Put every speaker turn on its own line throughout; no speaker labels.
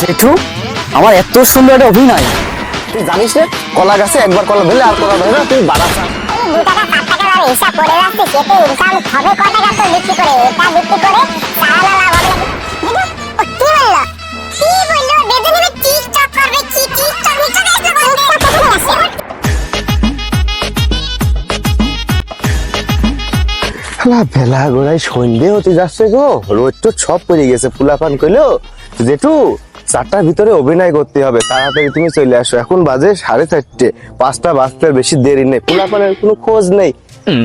জেঠু, আমার এত সুন্দর একটা অভিনয়। তুই জানিস রে, কলা গাছে একবার কলা ধরলে আর কলা ধরে তুই
হিসাব করে রাখছি ইনকাম হবে বিক্রি করে? এটা বিক্রি করে সারা
শালা ভেলা গোড়ায় সন্ধে হতে যাচ্ছে গো। রোদ তো সব পড়ে গেছে ফুলাপান কইলো। জেঠু চারটার ভিতরে অভিনয় করতে হবে তাড়াতাড়ি তুমি চলে আসো। এখন বাজে সাড়ে চারটে পাঁচটা বাজতে বেশি দেরি নেই। ফুলাপানের কোনো খোঁজ নেই।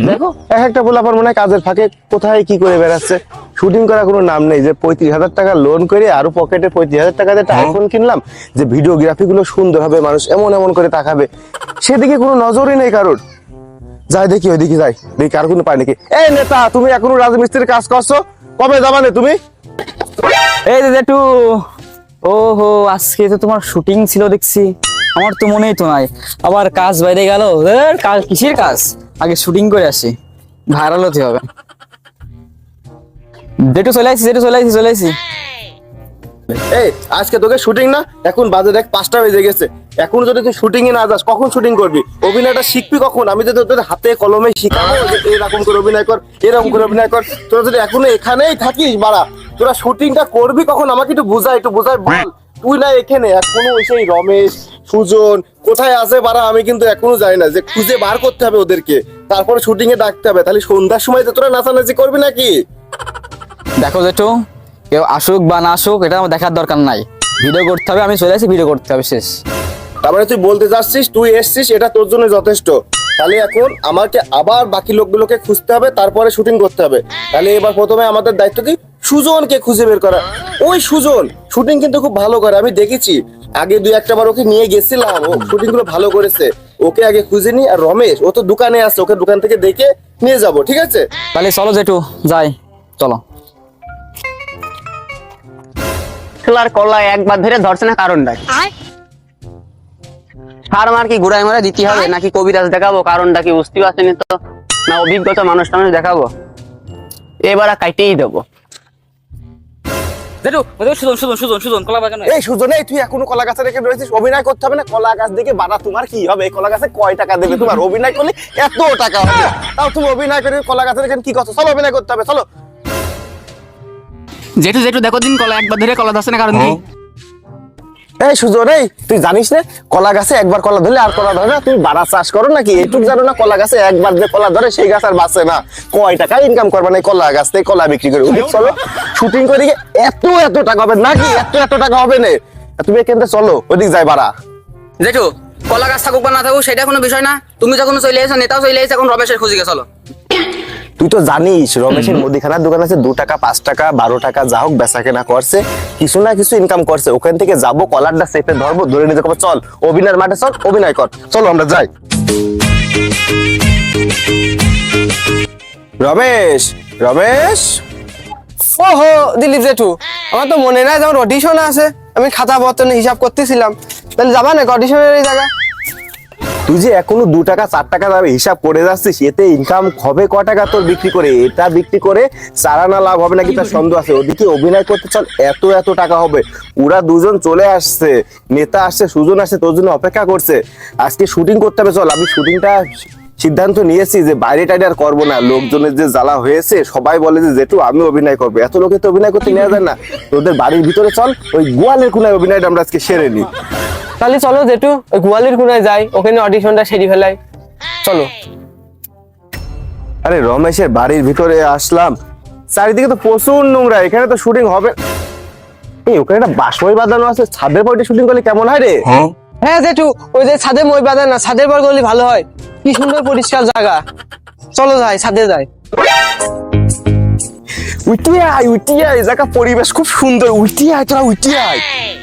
দেখো এক একটা ফুলাপান মনে হয় কাজের ফাঁকে কোথায় কি করে বেড়াচ্ছে। শুটিং করার কোনো নাম নেই যে পঁয়ত্রিশ হাজার টাকা লোন করে আরও পকেটে পঁয়ত্রিশ হাজার টাকা দিয়ে একটা আইফোন কিনলাম যে ভিডিওগ্রাফি গুলো সুন্দর হবে মানুষ এমন এমন করে তাকাবে। সেদিকে কোনো নজরই নেই কারোর। যাই দেখি, ওইদিকে যাই। দেখি আর কোনো পাই নাকি। এই নেতা, তুমি এখনও রাজমিস্ত্রির কাজ করছ? কবে যাবা নে তুমি?
এই যে জেঠু ও হো আজকে তো তোমার শুটিং ছিল দেখছি। আমার তো মনেই তো নাই। আবার কাজ বাইরে গেল। কাজ কিসের কাজ? আগে শুটিং করে আসি। ভাইরাল হতে হবে। জেঠু চলে আসছি জেঠু চলে আসছি চলে আসছি
এই, আজকে তোকে শুটিং না, এখন বাজে দেখ পাঁচটা বেজে গেছে। এখন যদি তুই শুটিং এ না যাস, কখন শুটিং করবি? অভিনয়টা শিখবি কখন? আমি যদি তোদের হাতে কলমে শিখাবো এরকম করে অভিনয় কর, এরকম করে অভিনয় কর। তোরা যদি এখনও এখানেই থাকিস, বাড়া, তোরা শুটিংটা করবি কখন? আমাকে একটু বুঝাই একটু বুঝাই বল। তুই না এখানে, এখনও ওই সেই রমেশ, সুজন, কোথায় আছে বাড়া? আমি কিন্তু এখনও যাই না, যে খুঁজে বার করতে হবে ওদেরকে। তারপরে শুটিং এ ডাকতে হবে। তাহলে সন্ধ্যার সময় তো তোরা নাচানাচি করবি নাকি?
দেখো জেঠু কেউ আসুক বা না আসুক এটা আমার দেখার দরকার নাই। ভিডিও করতে হবে আমি চলে আসি ভিডিও করতে হবে শেষ।
তারপরে তুই বলতে যাচ্ছিস তুই এসছিস এটা তোর জন্য যথেষ্ট। তাহলে এখন আমাকে আবার বাকি লোকগুলোকে খুঁজতে হবে তারপরে শুটিং করতে হবে। তাহলে এবার প্রথমে আমাদের দায়িত্ব কি? সুজনকে খুঁজে বের করা। ওই সুজন শুটিং কিন্তু খুব ভালো করে আমি দেখেছি। আগে দুই একটা বার ওকে নিয়ে গেছিলাম ও শুটিংগুলো ভালো করেছে। ওকে আগে খুঁজে নি আর রমেশ ও তো দোকানে আছে ওকে দোকান থেকে দেখে নিয়ে যাব ঠিক আছে?
তাহলে চলো জেঠু যাই চলো।
খেলার কলা একবার ধরে ধরছে না কারণটা? সার মার কি ঘুরাই মারা দিতে হবে নাকি কবিরাজ দেখাবো? কারণটা কি বুঝতে পারছেন তো? না অভিজ্ঞতা মানুষ টানুষ দেখাবো। এবার কাইটেই দেবো।
জেঠু সুজন সুজন সুজন সুজন কলা
এই সুজন এই তুই এখনও কলা গাছে রেখে রয়েছিস অভিনয় করতে হবে না? কলা গাছ দেখে বাড়া তোমার কি হবে? এই কলা গাছে কয় টাকা দেবে? তোমার অভিনয় করলে এত টাকা হবে। তাও তুমি অভিনয় করে কলা গাছে রেখে কি করছ? চলো অভিনয় করতে হবে চলো।
জেঠু জেঠু দেখো দিন কলা একবার ধরে কলা ধরছে না কারণ কি?
এই সুজন এই তুই জানিস না কলা গাছে একবার কলা ধরলে আর কলা ধরে না তুমি বাড়া চাষ করো নাকি? এইটুক জানো না কলা গাছে একবার যে কলা ধরে সেই গাছ আর বাঁচে না। কয় টাকা ইনকাম করবে না কলা গাছ থেকে কলা বিক্রি করে? ওদিক চলো শুটিং করে এত এত টাকা হবে নাকি? এত এত টাকা হবে না। তুমি এখান থেকে চলো ওদিক যাই বাড়া।
জেঠু কলা গাছ থাকুক বা না থাকুক সেটা কোনো বিষয় না। তুমি যখন চলে এসো নেতাও চলে এসে এখন রমেশের খুঁজে চলো।
তুই তো জানিস রমেশের মুদিখানার দোকান আছে দু টাকা পাঁচ টাকা বারো টাকা যা হোক বেচা কেনা করছে কিছু না কিছু ইনকাম করছে। ওখান থেকে যাব কলারটা চেপে ধরবো ধরে নিতে কবে চল অভিনয়ের মাঠে চল অভিনয় কর। চলো আমরা যাই। রমেশ রমেশ?
ওহো দিলীপ জেঠু আমার তো মনে নাই যে আমার অডিশন আছে। আমি খাতা পত্র হিসাব করতেছিলাম। তাহলে যাবা না অডিশনের এই জায়গা
তুই যে এখনও দু টাকা, চার টাকা দামে হিসাব করে যাচ্ছিস, এতে ইনকাম হবে ক টাকা তোর বিক্রি করে? এটা বিক্রি করে চারানা লাভ হবে নাকি তার সন্দেহ আছে? ওদিকে অভিনয় করতে চল এত এত টাকা হবে। ওরা দুজন চলে আসছে, নেতা আসছে, সুজন আসছে, তোর জন্য অপেক্ষা করছে। আজকে শুটিং করতে হবে, চল, আমি শুটিংটা সিদ্ধান্ত নিয়েছি যে বাইরে টাইরে আর করব না। লোকজনের যে জ্বালা হয়েছে, সবাই বলে যে, জেঠু, আমি অভিনয় করব। এত লোকে তো অভিনয় করতে নেওয়া যায় না। তোদের বাড়ির ভিতরে চল, ওই গোয়ালের কোনায় অভিনয়টা আমরা আজকে সেরে নিই।
তাহলে চলো জেঠু ওই গোয়ালির কোনায় যাই ওখানে অডিশনটা সেরে ফেলাই। চলো।
আরে রমেশের বাড়ির ভিতরে আসলাম। চারিদিকে তো প্রচুর নোংরা এখানে তো শুটিং হবে। এই ওখানে একটা বাঁধানো আছে ছাদের পরে শুটিং করলে কেমন হয় রে?
হ্যাঁ। জেঠু ওই যে ছাদে মই বাঁধা না ছাদের পর করলে ভালো হয়। কি সুন্দর পরিষ্কার জায়গা। চলো যাই ছাদে যাই।
উঠি আয় উঠি আয় জায়গা পরিবেশ খুব সুন্দর উঠি আয় তোরা উঠি আয়।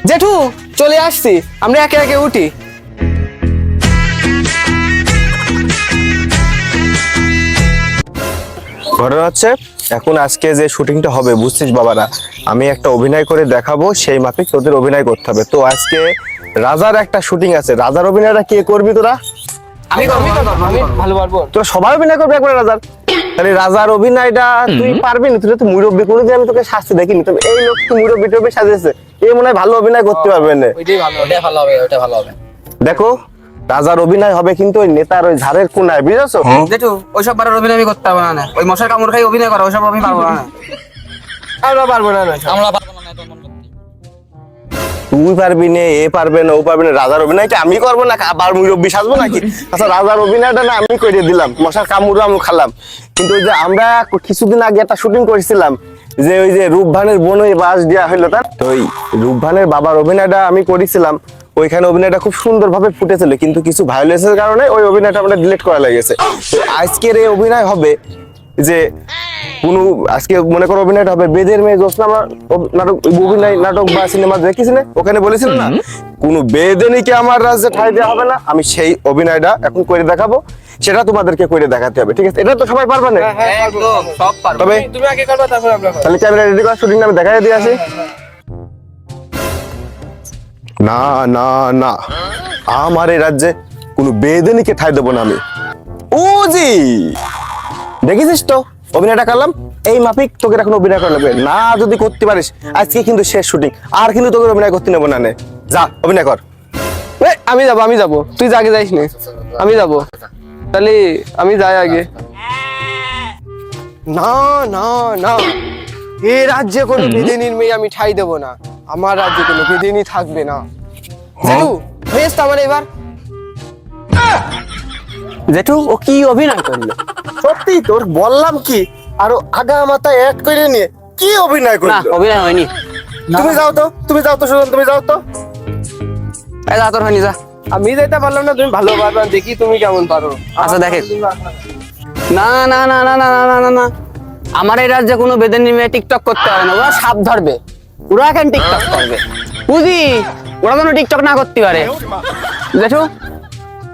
জেঠু চলে আসছি আমরা একে একে উঠি।
ঘটনা হচ্ছে এখন আজকে যে শুটিংটা হবে বুঝছিস বাবারা আমি একটা অভিনয় করে দেখাবো সেই মাফিক তোদের অভিনয় করতে হবে। তো আজকে রাজার একটা শুটিং আছে। রাজার অভিনয়টা কে করবি তোরা?
আমি আমি ভালো পারব।
তোরা সবাই অভিনয় করবি একবার রাজার? তাহলে রাজার অভিনয়টা তুই পারবি না তুই তো মুরব্বী কোনোদিন আমি তোকে শাস্তি দেখিনি। তবে এই লোক তো মুরব্বি টবি সাজেছে। এই মনে হয় ভালো অভিনয় করতে পারবে না।
ওইটাই ভালো
ওটা ভালো হবে ওটা ভালো হবে।
দেখো রাজার অভিনয় হবে কিন্তু ওই নেতার ওই ঝাড়ের কোনায় বুঝেছ?
জেঠু ওইসব বারের অভিনয় আমি করতে পারব না। ওই মশার কামড় খাই অভিনয় করা ওইসব আমি পারব না।
আমরা পারব না
আমরা পারব।
তুই পারবি না, এ পারবে না, ও পারবে না, রাজার অভিনয়টা আমি করব না? আবার মুরব্বী সাজবো নাকি? আচ্ছা রাজার অভিনয়টা না আমি করে দিলাম, মশার কামড় আমি খালাম। কিন্তু ওই যে আমরা কিছুদিন আগে একটা শুটিং করেছিলাম, যে ওই যে রূপভানের বোন ওই বাস দেওয়া হইল তার। তো ওই রূপভানের বাবার অভিনয়টা আমি করেছিলাম, ওইখানে অভিনয়টা খুব সুন্দর ভাবে ফুটেছিল, কিন্তু কিছু ভায়োলেন্সের কারণে ওই অভিনয়টা আমরা ডিলিট করা লেগেছে আজকের এই অভিনয় হবে যে কোন আজকে মনে করো অভিনয়টা হবে বেদের মেয়ে জোসনা আমরা নাটক অভিনয় নাটক বা সিনেমা দেখেছি না ওখানে বলেছিল না কোন বেদনীকে আমার রাজ্যে ঠাই দেওয়া হবে না আমি সেই অভিনয়টা এখন করে দেখাবো সেটা তোমাদেরকে করে দেখাতে হবে ঠিক আছে? এটা তো সবাই পারবে না?
একদম সব পারব।
তবে
তুমি আগে করবা তারপর আমরা করব।
তাহলে ক্যামেরা রেডি করা শুটিং আমি দেখাই দিয়ে আসি? না না না আমার এই রাজ্যে কোনো বেদনীকে ঠাই দেবো না আমি। ও জি! দেখেছিস তো? অভিনয়টা করলাম। এই মাফিক তোকে এখন অভিনয় করা লাগবে। না যদি করতে পারিস আজকে কিন্তু শেষ শুটিং। আর কিন্তু তোকে অভিনয় করতে নেব না নে। যা অভিনয় কর।
আমি যাব আমি যাব। তুই আগে যাইস নি। আমি যাব। তাহলে আমি যাই আগে। না না না। এ রাজ্যে কোনো বেদিনীর মেয়ে আমি ঠাই দেবো না। আমার রাজ্যে কোনো বেদিনী থাকবে না। জেঠু তো আমার এবার।
জেঠু ও কি অভিনয় করল?
সত্যি তোর বললাম কি? আরও আগা মাথায় অ্যাড করে নিয়ে কি অভিনয়
না
করল?
অভিনয় হয়নি।
তুমি যাও তো তুমি যাও তো সুজন তুমি যাও তো।
এই যা তোর হয়নি যা।
আমি যেতে পারলাম না তুমি ভালো পারবা দেখি তুমি কেমন পারো।
আচ্ছা, দেখে। না। না না না না না না না না। আমার এই রাজ্যে কোনো বেদনী মেয়ে টিকটক করতে পারে না ওরা সাপ ধরবে। ওরা এখন টিকটক করবে? বুঝি? ওরা যেন টিকটক না করতে পারে। জেঠু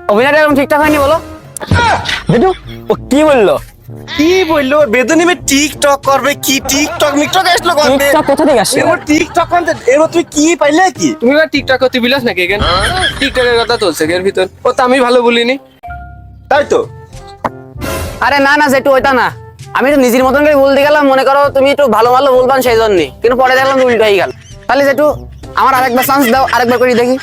অভিনয়টা এরকম ঠিকঠাক হয়নি বলো।
ও কি বলল?
কি বলল? বেদনী মে টিকটক করবে কি? টিকটক মিকটক আসলো করবে
টিকটক কোথা থেকে আসছে?
এবার টিকটক করতে এবার তুই কি পাইলে কি?
তুমি টিকটক করতে বিলাস নাকি এখানে? টিকটকের কথা চলছে এর ভিতর। ও তো আমি ভালো বলিনি।
তাই তো?
আরে না না জেঠু ওইটা না। আমি তো নিজের মতন করে বলতে গেলাম মনে করো তুমি একটু ভালো ভালো বলবান সেই জন্যই কিন্তু পরে দেখলাম উল্টো হয়ে গেল। তাহলে জেঠু আমার আরেকবার চান্স দাও আরেকবার করে দেখি।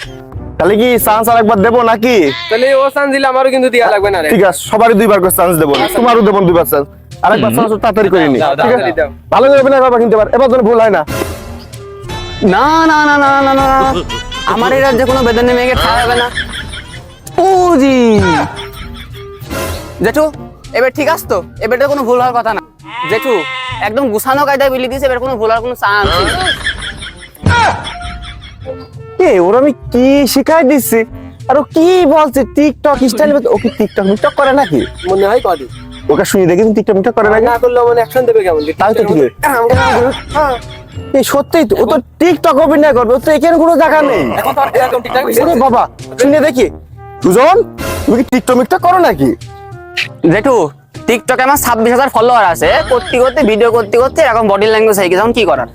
তাহলে কি চান্স আর একবার দেবো নাকি?
তাহলে ও চান্স দিলে আমারও কিন্তু দেওয়া লাগবে না
ঠিক আছে সবারই দুইবার করে চান্স দেবো। আচ্ছা। তোমারও দেবো দুইবার চান্স। আর একবার চান্স তাড়াতাড়ি করে নি। ঠিক আছে? ভালো করে অভিনয় করবা কিন্তু এবার এবার যেন ভুল হয় না।
না না না না না না। আমার এই রাজ্যে কোনো বেদনে মেয়েকে খাওয়া হবে না। পুজি জেঠু এবার ঠিক আছে? তো এবার কোনো ভুল হওয়ার কথা না। জেঠু একদম গুছানো কায়দায় বিলি দিয়েছে এবার কোনো ভুল হওয়ার কোনো চান্স নেই।
এ ওর আমি কি শিখাই দিচ্ছি আর ও কি বলছে? টিকটক স্টাইল ও কি টিকটক মিকটক করে নাকি?
মনে হয় করি।
ওকে শুনি দেখি টিকটক মিকটক করে নাকি?
না করলে মানে অ্যাকশন দেবে কেমন?
তাই তো ঠিক এই সত্যিই তো ও তো টিকটক অভিনয় করবে ও তো এখানে কোনো জায়গা নেই। ওরে বাবা শুনে দেখি। সুজন তুমি কি টিকটক মিকটক করো নাকি?
জেঠু টিকটকে আমার ছাব্বিশ হাজার ফলোয়ার আছে। করতে করতে ভিডিও করতে করতে এরকম বডি ল্যাঙ্গুয়েজ হয়ে গেছে এখন কি করার?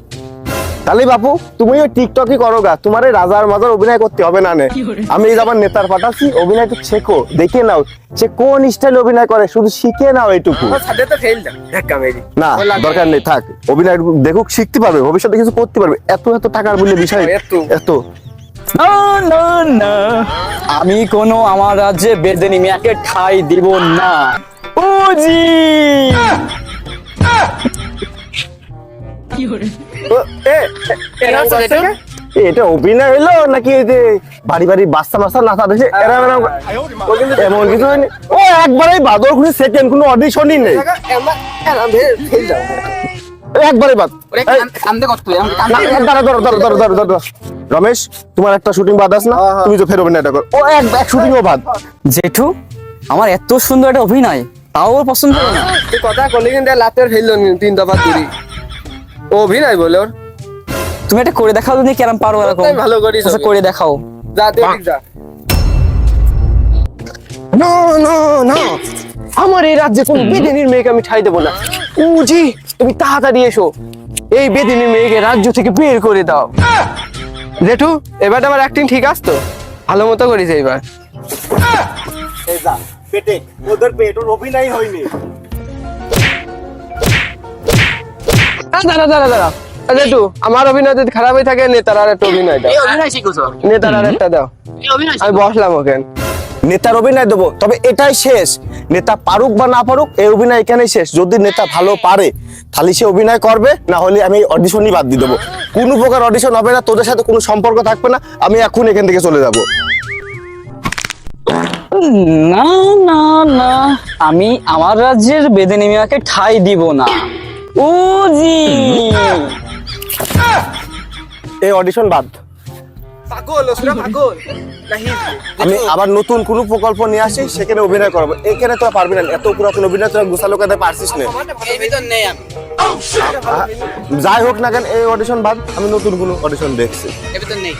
তাহলে বাপু তুমি ওই টিকটকই করো গা তোমার এই রাজার মাজার অভিনয় করতে হবে না নে। আমি এই আমার নেতার পাঠাচ্ছি অভিনয় একটু শেখো দেখে নাও সে কোন স্টাইল অভিনয় করে শুধু শিখে নাও এইটুকু না। দরকার নেই থাক। অভিনয় দেখুক শিখতে পারবে ভবিষ্যতে কিছু করতে পারবে। এত এত টাকার মূল্যে বিষয়
এত।
এত।
না না না। আমি কোনো আমার রাজ্যে বেদনী মেয়াকে ঠাই দিব না। পুজি!
ও, এ, এটা অভিনয় হলো নাকি বাড়ি বাড়ি বাচ্চা বাচ্চা নাচা দেখে এমন কিছু হয়নি। ও একবারে বাদর সেকেন্ড কোনো অডিশনই নেই। একবারে বাদ। রমেশ তোমার একটা শুটিং বাদ আছে না? তুমি তো ফের এটা করো। ও এক এক ও বাদ।
জেঠু আমার এত সুন্দর একটা অভিনয় তাও পছন্দ না।
কথা দে লাতের ফেলল তিনটা বাদ দূরি অভিনয় বলে ওর
তুমি এটা করে দেখাও তুমি কেরম পারো এরকম।
ভালো করিস
আচ্ছা, করে দেখাও।
যা তুই ঠিক যা। না না না। আমার এই রাজ্যে কোন বেদিনীর মেয়েকে আমি ঠাই দেবো না। উজি তুমি তাড়াতাড়ি এসো। এই বেদিনীর মেয়েকে রাজ্য থেকে বের করে দাও। জেঠু এবার আমার অ্যাক্টিং ঠিক আছে তো? ভালো মতো করিস এইবার।
পেটে। ওদের পেট ওর অভিনয় হয়নি
আরে দাঁড়া দাঁড়া দাঁড়া। একটু আমার অভিনয় যদি খারাপ হয়ে থাকে নেতার আর একটা অভিনয় দাও।
এই অভিনয় শিখেছো
নেতার আর একটা দাও। আমি বসলাম ওখান।
নেতার অভিনয় দেবো তবে এটাই শেষ। নেতা পারুক বা না পারুক এই অভিনয় এখানেই শেষ। যদি নেতা ভালো পারে তাহলে সে অভিনয় করবে না হলে আমি অডিশনই বাদ দিয়ে দেবো। কোনো প্রকার অডিশন হবে না তোদের সাথে কোনো সম্পর্ক থাকবে না আমি এখন এখান থেকে চলে যাব।
না না না আমি আমার রাজ্যের বেদেনি মিয়াকে ঠাই দিব না। ও জি
এই অডিশন বাদ।
পাগল ওসরা পাগল।
আমি আবার নতুন কোনো প্রকল্প নিয়ে আসি সেখানে অভিনয় করব। এখানে তোরা পারবি না। এত পুরাতন অভিনয় তোরা গোসালো কাতে পারছিস না?
এই ভিতর নেই আমি
যাই হোক না কেন এই অডিশন বাদ। আমি নতুন কোনো অডিশন দেখছি।
এই নেই।